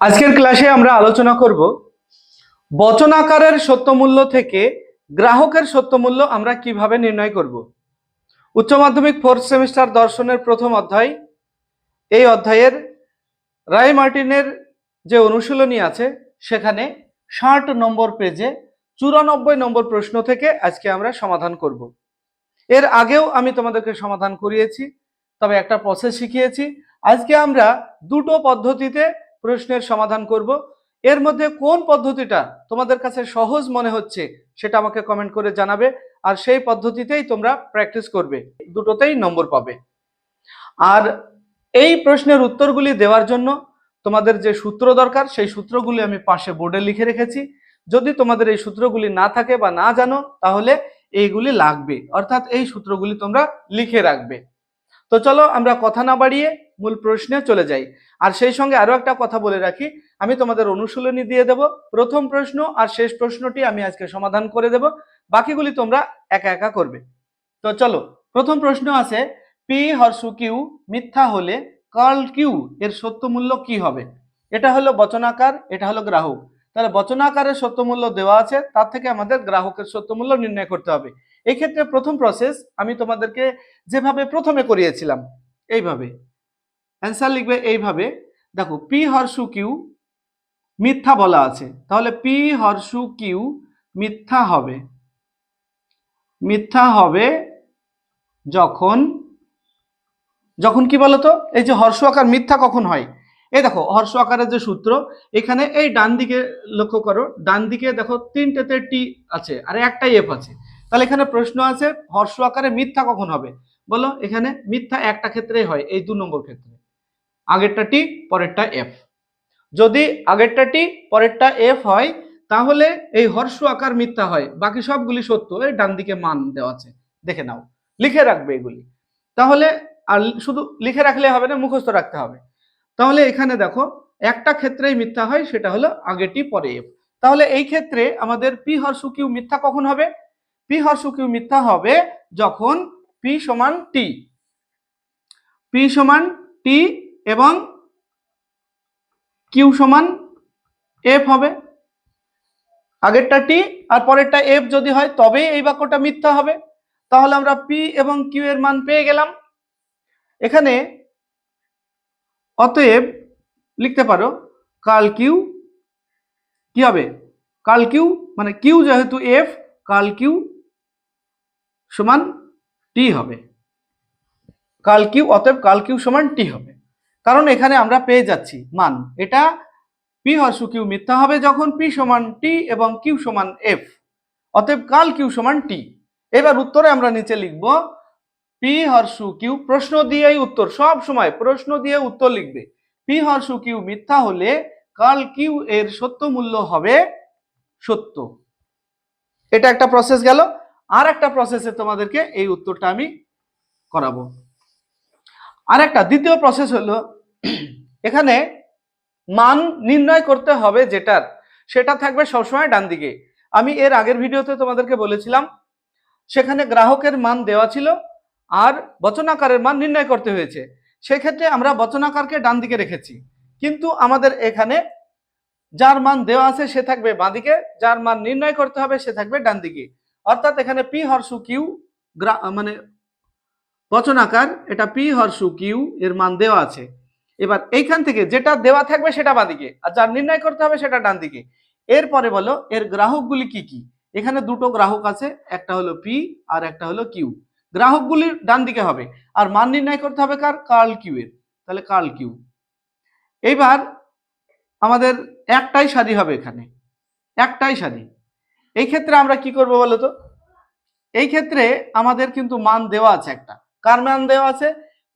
আজকের ক্লাসে আমরা আলোচনা করব, বচনাকারের সত্যমূল্য থেকে গ্রাহকের সত্যমূল্য আমরা কীভাবে নির্ণয় করব। উচ্চ মাধ্যমিক ফোর্থ সেমিস্টার দর্শনের প্রথম অধ্যায়। এই অধ্যায়ের রায় মার্টিনের যে অনুশীলনী আছে, সেখানে ষাট নম্বর পেজে চুরানব্বই নম্বর প্রশ্ন থেকে আজকে আমরা সমাধান করব। এর আগেও আমি তোমাদেরকে সমাধান করিয়েছি, তবে একটা প্রসেস শিখিয়েছি। আজকে আমরা দুটো পদ্ধতিতে প্রশ্নের সমাধান করব। এর মধ্যে কোন পদ্ধতিটা তোমাদের কাছে সহজ মনে হচ্ছে সেটা আমাকে কমেন্ট করে জানাবে আর সেই পদ্ধতিতেই তোমরা প্র্যাকটিস করবে। দুটোতেই নম্বর পাবে। আর এই প্রশ্নের উত্তরগুলি দেওয়ার জন্য তোমাদের যে সূত্র দরকার সেই সূত্রগুলি আমি পাশে বোর্ডে লিখে রেখেছি। যদি তোমাদের এই সূত্রগুলি না থাকে বা না জানো তাহলে এইগুলি লাগবে। অর্থাৎ এই সূত্রগুলি তোমরা লিখে রাখবে। তো চলো আমরা কথা না বাড়িয়ে মূল প্রশ্নে চলে যাই। আর সেই সঙ্গে আরও একটা কথা বলে রাখি, আমি তোমাদের অনুশীলনী দিয়ে দেব। প্রথম প্রশ্ন আর শেষ প্রশ্নটি আমি আজকে সমাধান করে দেব। বাকিগুলি তোমরা একা একা করবে। তো চলো, প্রথম প্রশ্ন আছে, পি হর্ষু কিউ মিথ্যা হলে কার্ল কিউ এর সত্য মূল্য কি হবে? এটা হলো বচনাকার, এটা হলো গ্রাহক। তাহলে বচনাকারের সত্য মূল্য দেওয়া আছে, তার থেকে আমাদের গ্রাহকের সত্য মূল্য নির্ণয় করতে হবে। এক্ষেত্রে প্রথম প্রসেস আমি তোমাদেরকে যেভাবে প্রথমে করিয়েছিলাম, এইভাবে। অ্যান্সার লিখবে এইভাবে, দেখো পি হর্ষু কিউ মিথ্যা বলা আছে। তাহলে পি হর্ষু কিউ মিথ্যা হবে। মিথ্যা হবে যখন যখন কি বলতো? এই যে হর্ষ আকার মিথ্যা কখন হয়? এই দেখো, হর্ষ আকারের যে সূত্র, এখানে এই ডান দিকে লক্ষ্য করো, ডান দিকে দেখো তিনটেতে টি আছে, আর একটাই এফ আছে। তাহলে এখানে প্রশ্ন আছে, হর্ষ আকারে মিথ্যা কখন হবে? বলো, এখানে মিথ্যা একটা ক্ষেত্রেই হয়, এই দু নম্বর ক্ষেত্রে। আগেরটা টি, পরেরটা এফ যদি আগেরটা টি, পরেরটা এফ হয়, তাহলে এই হর্ষ আকার মিথ্যা হয়। বাকি সবগুলি সত্য এই ডান দিকে মান দেওয়া আছে। দেখে নাও। লিখে রাখবে এগুলি। তাহলে আর শুধু লিখে রাখলে হবে না, মুখস্থ রাখতে হবে। তাহলে এখানে দেখো, একটা ক্ষেত্রেই মিথ্যা হয়, সেটা হলো আগেটি পরে এফ তাহলে এই ক্ষেত্রে আমাদের পি হর্ষু কিউ মিথ্যা কখন হবে? পি হর্ষু কিউ মিথ্যা হবে যখন পি সমান টি পি সমান টি এবং কিউ সমান এফ হবে। আগেরটা টি আর পরেরটা এফ যদি হয়, তবেই এই বাক্যটা মিথ্যা হবে। তাহলে আমরা পি এবং কিউ এর মান পেয়ে গেলাম। এখানে অতএব লিখতে পারো, কাল কিউ কি হবে? কাল কিউ মানে কিউ যেহেতু এফ কাল কিউ সমান টি হবে। কাল কিউ অতএব কাল কিউ সমান টি হবে। কারণ এখানে আমরা পেয়ে যাচ্ছি মান। এটা পি হর্ষু কিউ মিথ্যা হবে যখন পি সমান টি এবং কিউ সমান এফ অতএব কাল কিউ সমান টি এবার উত্তরে আমরা নিচে লিখব পি হর্ষু কিউ প্রশ্ন দিয়েই উত্তর, সব সময় প্রশ্ন দিয়ে উত্তর লিখবে। পি হর্ষু কিউ মিথ্যা হলে কাল কিউ এর সত্য মূল্য হবে সত্য। এটা একটা প্রসেস গেল। আর একটা প্রসেসে তোমাদেরকে এই উত্তরটা আমি করাবো। আর একটা দ্বিতীয় প্রসেস হলো, এখানে মান নির্ণয় করতে হবে যেটার, সেটা থাকবে সবসময় ডান দিকে। আমি এর আগের ভিডিওতে তোমাদেরকে বলেছিলাম, সেখানে গ্রাহকের মান দেওয়া ছিল আর বচনাকারের মান নির্ণয় করতে হয়েছে। সেক্ষেত্রে আমরা বচনাকারকে ডান দিকে রেখেছি। কিন্তু আমাদের এখানে যার মান দেওয়া আছে সে থাকবে বাঁদিকে যার মান নির্ণয় করতে হবে সে থাকবে ডান দিকে। অর্থাৎ এখানে পি হর্ষু কিউ মানে বচনাকার, এটা পি হর্ষু কিউ, এর মান দেওয়া আছে। এবার এইখান থেকে যেটা দেওয়া থাকবে সেটা বাঁদিকে আর যার নির্ণয় করতে হবে সেটা ডান দিকে। এরপরে বলো, এর গ্রাহকগুলি কি কি? এখানে দুটো গ্রাহক আছে, একটা হলো পি আর একটা হলো কিউ। গ্রাহকগুলি ডান দিকে হবে, আর মান নির্ণয় করতে হবে কার? কার্ল কিউ এর। তাহলে কার্ল কিউ। এইবার আমাদের একটাই সারি হবে এখানে। একটাই সারি। এই ক্ষেত্রে আমরা কি করব বলো তো? এই ক্ষেত্রে আমাদের কিন্তু মান দেওয়া আছে একটা। কার মান দেওয়া আছে?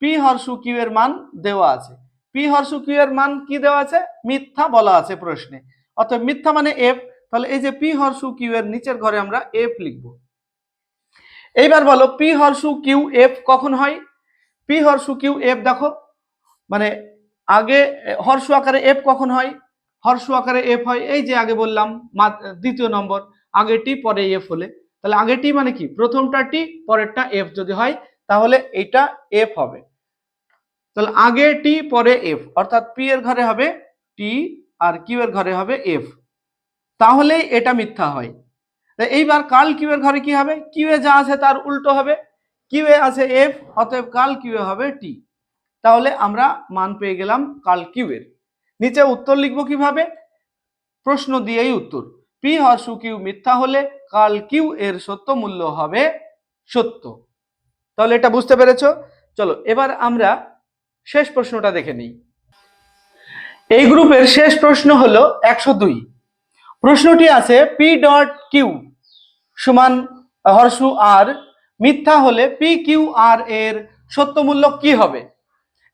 পি হর্ষু কিউ এর মান দেওয়া আছে। পি হর্ষু কিউ এর মান কি দেওয়া আছে? মিথ্যা বলা আছে প্রশ্নে। অর্থাৎ মিথ্যা মানে এফ তাহলে এই যে পি হর্ষু কিউ এর নিচের ঘরে আমরা এফ লিখব। এইবার বলো পি হর্ষু কিউ এফ কখন হয়? পি হর্ষু কিউ এফ দেখো। মানে আগে, হর্ষু আকারে এফ কখন হয়? হর্ষু আকারে এফ হয়, এই যে আগে বললাম দ্বিতীয় নম্বর। আগে টি পরে এফ হলে। তাহলে আগে টি মানে কি? প্রথমটা টি পরেরটা এফ যদি হয় তাহলে এটা এফ হবে। তাহলে আগে টি পরে এফ অর্থাৎ পি এর ঘরে হবে টি আর কিউ এর ঘরে হবে এফ তাহলেই এটা মিথ্যা হয়। এইবার কাল কিউ এর ঘরে কি হবে? কিউ এ যা আছে তার উল্টো হবে। কিউ এ আছে এফ অতএব কাল কিউ এ হবে টি তাহলে আমরা মান পেয়ে গেলাম কাল কিউ এর। নিচে উত্তর লিখব কীভাবে? প্রশ্ন দিয়েই উত্তর। পি হর্ষু কিউ মিথ্যা হলে কাল কিউ এর সত্য মূল্য হবে সত্য। তাহলে এটা বুঝতে পেরেছ? চলো, এবার আমরা শেষ প্রশ্নটা দেখে নিই। এই গ্রুপের শেষ প্রশ্ন হলো একশো দুই। প্রশ্নটি আছে পি ডট কিউ সমান হর্ষু আর মিথ্যা হলে পি কিউ আর এর সত্য মূল্য কি হবে?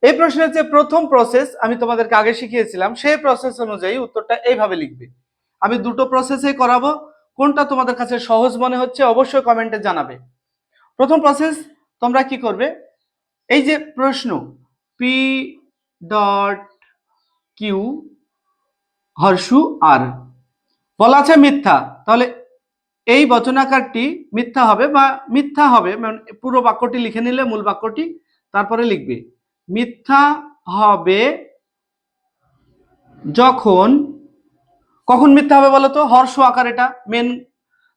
এই প্রশ্নের যে প্রথম প্রসেস আমি তোমাদেরকে আগে শিখিয়েছিলাম, সেই প্রসেস অনুযায়ী উত্তরটা এইভাবে লিখবে। আমি দুটো প্রসেসে করাবো। কোনটা তোমাদের কাছে সহজ মনে হচ্ছে অবশ্যই কমেন্টে জানাবে। প্রথম প্রসেস তোমরা কি করবে? এই যে প্রশ্ন P dot Q horseshoe R. বলা আছে মিথ্যা, তাহলে এই বচনাকারটি মিথ্যা হবে বা মিথ্যা হবে মানে পুরো বাক্যটি লিখে নিলে মূল বাক্যটি তারপরে লিখবে। মিথ্যা হবে যখন, কখন মিথ্যা হবে বলো তো? হর্ষ আকার এটা মেন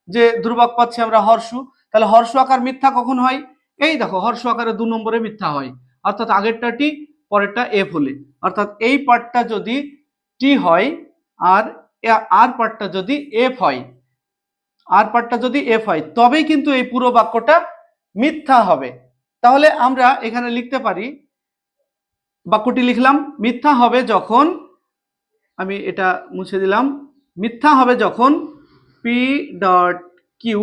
যে ধ্রুবক পাচ্ছি আমরা হর্ষু। তাহলে হর্ষ আকার মিথ্যা কখন হয়? এই দেখো হর্ষ আকারে দু নম্বরে মিথ্যা হয়। অর্থাৎ আগেরটা টি, পরেরটা এফ হলে অর্থাৎ এই পার্টটা যদি টি হয়, আর আর পার্টটা যদি এফ হয়, আর পার্টটা যদি এফ হয়, তবেই কিন্তু এই পুরো বাক্যটা মিথ্যা হবে। তাহলে আমরা এখানে লিখতে পারি, বাক্যটি লিখলাম, মিথ্যা হবে যখন, আমি এটা মুছে দিলাম, মিথ্যা হবে যখন পি ডট কিউ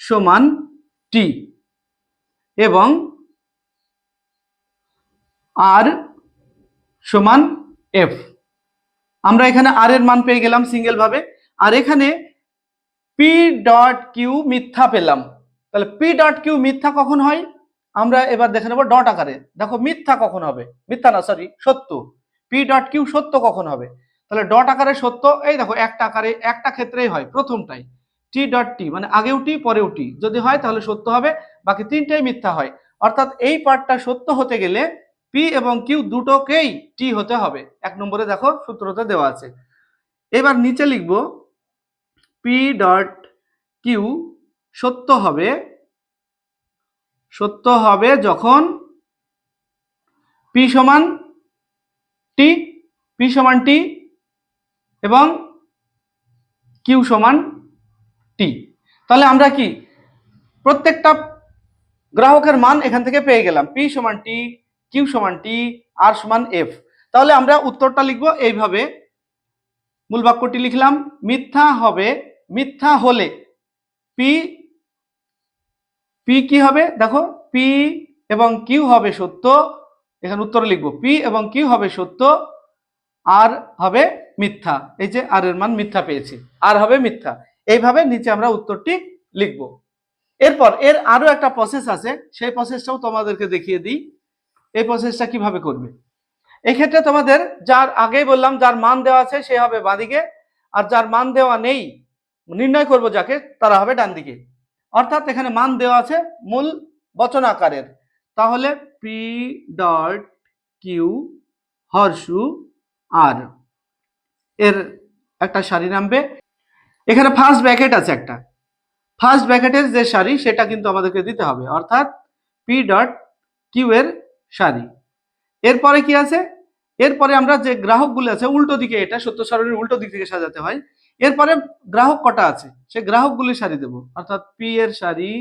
সমান টি। এবং আর সমান এফ আমরা এখানে আর এর মান পেয়ে গেলাম সিঙ্গেল ভাবে। আর এখানে পি ডট কিউ মিথ্যা পেলাম। তাহলে পি ডট কিউ মিথ্যা কখন হয়? আমরা এবার দেখে নেব ডট আকারে। দেখো, মিথ্যা কখন হবে? মিথ্যা না সরি সত্য। পি ডট কিউ সত্য কখন হবে? তাহলে ডট আকারে সত্য, এই দেখো, একটা আকারে, একটা ক্ষেত্রেই হয়, প্রথমটাই। টি ডট টি মানে আগেও টি, পরেও টি। যদি হয় তাহলে সত্য হবে, বাকি তিনটাই মিথ্যা হয়। অর্থাৎ এই পার্টটা সত্য হতে গেলে পি এবং কিউ দুটোকেই টি হতে হবে। এক নম্বরে দেখো সূত্রটা দেওয়া আছে। এবার নিচে লিখব পি ডট কিউ সত্য হবে সত্য হবে যখন পি সমান টি পি সমান টি এবং কিউ সমান টি। তাহলে আমরা কি প্রত্যেকটা গ্রাহকের মান এখান থেকে পেয়ে গেলাম। পি সমান টি, কিউ সমান টি, আর সমান এফ। তাহলে আমরা উত্তরটা লিখব এইভাবে। মূল বাক্যটি লিখলাম, মিথ্যা হবে, মিথ্যা হলে পি পি কি হবে? দেখো, পি এবং কিউ হবে সত্য। এখানে উত্তরে লিখব, পি এবং কিউ হবে সত্য, আর হবে মিথ্যা। এই যে আর এর মান মিথ্যা পেয়েছি, আর হবে মিথ্যা। এইভাবে নিচে আমরা উত্তরটি লিখব। এরপর এর আরও একটা প্রসেস আছে, সেই প্রসেসটাও তোমাদেরকে দেখিয়ে দিই। এই প্রসেসটা কীভাবে করবে? এক্ষেত্রে তোমাদের যার আগেই বললাম, যার মান দেওয়া আছে সে হবে বাঁদিকে, আর যার মান দেওয়া নেই, নির্ণয় করব যাকে, তারা হবে ডান দিকে অর্থাৎ এখানে মান দেওয়া আছে মূল বচন আকারের। তাহলে P dot Q horseshoe R এর একটা সারি নামবে এখানে ফার্স্ট ব্র্যাকেট আছে একটা। ফার্স্ট ব্র্যাকেটের যে সারি, সেটা কিন্তু আমাদেরকে দিতে হবে। অর্থাৎ পি ডট কিউ এর সারি। এরপরে কি আছে? এরপরে আমরা যে গ্রাহকগুলো আছে, উল্টো দিকে এটা, সত্য সারণীর উল্টো দিক থেকে সাজাতে হয়। এরপরে গ্রাহক কটা আছে? সে গ্রাহকগুলি সারি দেব। অর্থাৎ পি এর সারি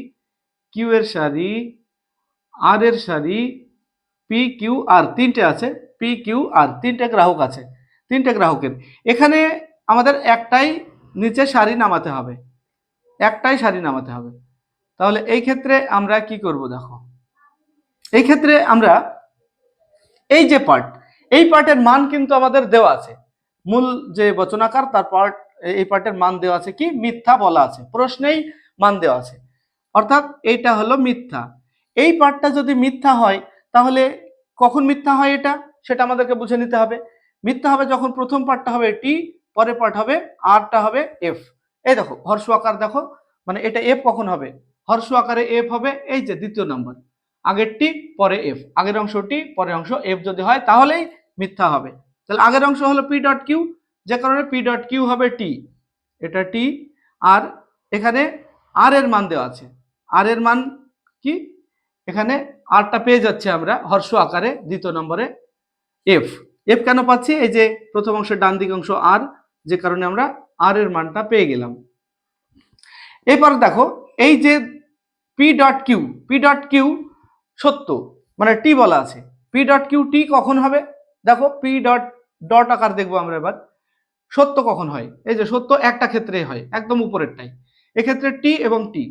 কিউ এর সারি আর এর সারি পি কিউ আর তিনটে আছে। পি কিউ আর তিনটে গ্রাহক আছে। তিনটে গ্রাহকের। এখানে আমাদের একটাই নিচে শাড়ি নামাতে হবে। একটাই শাড়ি নামাতে হবে। তাহলে এই ক্ষেত্রে আমরা কি করব দেখো? এই ক্ষেত্রে আমরা এই যে পার্ট এই পার্টের মান কিন্তু আমাদের দেওয়া আছে। মূল যে বচনাকার, তার পার্ট এই পার্টের মান দেওয়া আছে কি? মিথ্যা বলা আছে। প্রশ্নেই মান দেওয়া আছে। অর্থাৎ এইটা হলো মিথ্যা। এই পার্টটা যদি মিথ্যা হয়, তাহলে কখন মিথ্যা হয় এটা? সেটা আমাদেরকে বুঝে নিতে হবে। মিথ্যা হবে যখন প্রথম পার্টটা হবে টি পরের পার্ট হবে আরটা হবে এফ এই দেখো, হর্ষ আকার দেখো মানে এটা এফ কখন হবে? হর্ষ আকারে এফ হবে এই যে দ্বিতীয় নম্বর আগের টি পরে এফ আগের অংশ টি পরের অংশ এফ যদি হয়, তাহলেই মিথ্যা হবে। তাহলে আগের অংশ হলো পি ডট কিউ যে কারণে পি ডট কিউ হবে টি এটা টি আর এখানে আর এর মান দেওয়া আছে। আর এর মান কি? এখানে আরটা পেয়ে যাচ্ছে আমরা হর্ষ আকারে, দ্বিতীয় নম্বরে এফ এফ কেন পাচ্ছি? এই যে প্রথম অংশের ডান দিক অংশ আর যে কারণে আমরা আর এর মানটা পেয়ে গেলাম। এরপর দেখো, এই যে P dot Q P dot Q সত্য মানে টি বলা আছে। পি ডট কিউ টি কখন হবে? দেখো পি ডট ডট আকার দেখব আমরা এবার। সত্য কখন হয়? এই যে সত্য একটা ক্ষেত্রে হয়, একদম উপরেরটাই। এক্ষেত্রে টি এবং টি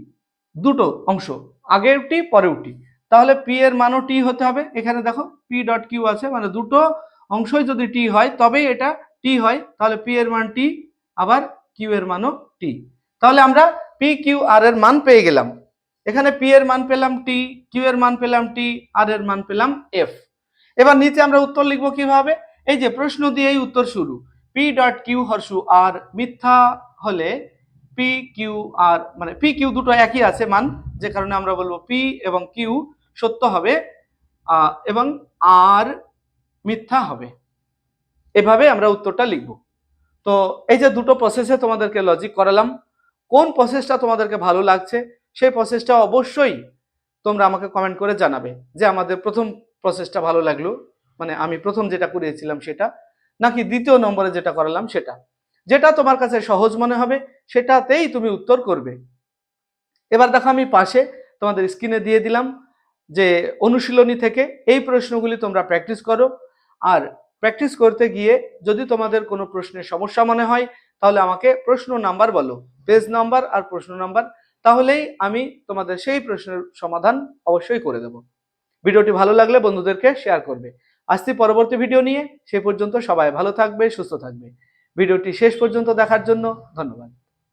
দুটো অংশ, আগের টি পরেও টি তাহলে পি এর মানও টি হতে হবে। এখানে দেখো পি ডট কিউ আছে মানে দুটো অংশই যদি টি হয়, তবেই এটা টি হয়, তাহলে পি এর মান টি আবার কিউ এর মানও টি তাহলে আমরা পি কিউ আর এর মান পেয়ে গেলাম। এখানে পি এর মান পেলাম টি কিউ এর মান পেলাম টি আর এর মান পেলাম এফ এবার নিচে আমরা উত্তর লিখব কীভাবে? এই যে প্রশ্ন দিয়েই উত্তর শুরু। P dot Q horseshoe R মিথ্যা হলে পি কিউ আর মানে পি কিউ দুটো একই আছে মান, যে কারণে আমরা বলব পি এবং কিউ সত্য হবে এবং আর মিথ্যা হবে। এভাবে আমরা উত্তরটা লিখব। তো এই যে দুটো প্রসেসে তোমাদেরকে লজিক করালাম, কোন প্রসেসটা তোমাদেরকে ভালো লাগছে, সেই প্রসেসটা অবশ্যই তোমরা আমাকে কমেন্ট করে জানাবে যে আমাদের প্রথম প্রসেসটা ভালো লাগল মানে আমি প্রথম যেটা করিয়েছিলাম সেটা, নাকি দ্বিতীয় নম্বরে যেটা করালাম সেটা। যেটা তোমার কাছে সহজ মনে হবে, সেটাতেই তুমি উত্তর করবে। এবার দেখো আমি পাশে তোমাদের স্ক্রিনে দিয়ে দিলাম যে অনুশীলনী থেকে এই প্রশ্নগুলি তোমরা প্র্যাকটিস করো, আর প্র্যাকটিস করতে গিয়ে যদি তোমাদের কোনো প্রশ্নের সমস্যা মনে হয়, তাহলে আমাকে প্রশ্ন নাম্বার বলো, পেজ নাম্বার আর প্রশ্ন নাম্বার। তাহলেই আমি তোমাদের সেই প্রশ্নের সমাধান অবশ্যই করে দেব। ভিডিওটি ভালো লাগলে বন্ধুদেরকে শেয়ার করবে। আসছি পরবর্তী ভিডিও নিয়ে। সে পর্যন্ত সবাই ভালো থাকবে, সুস্থ থাকবে। ভিডিওটি শেষ পর্যন্ত দেখার জন্য ধন্যবাদ।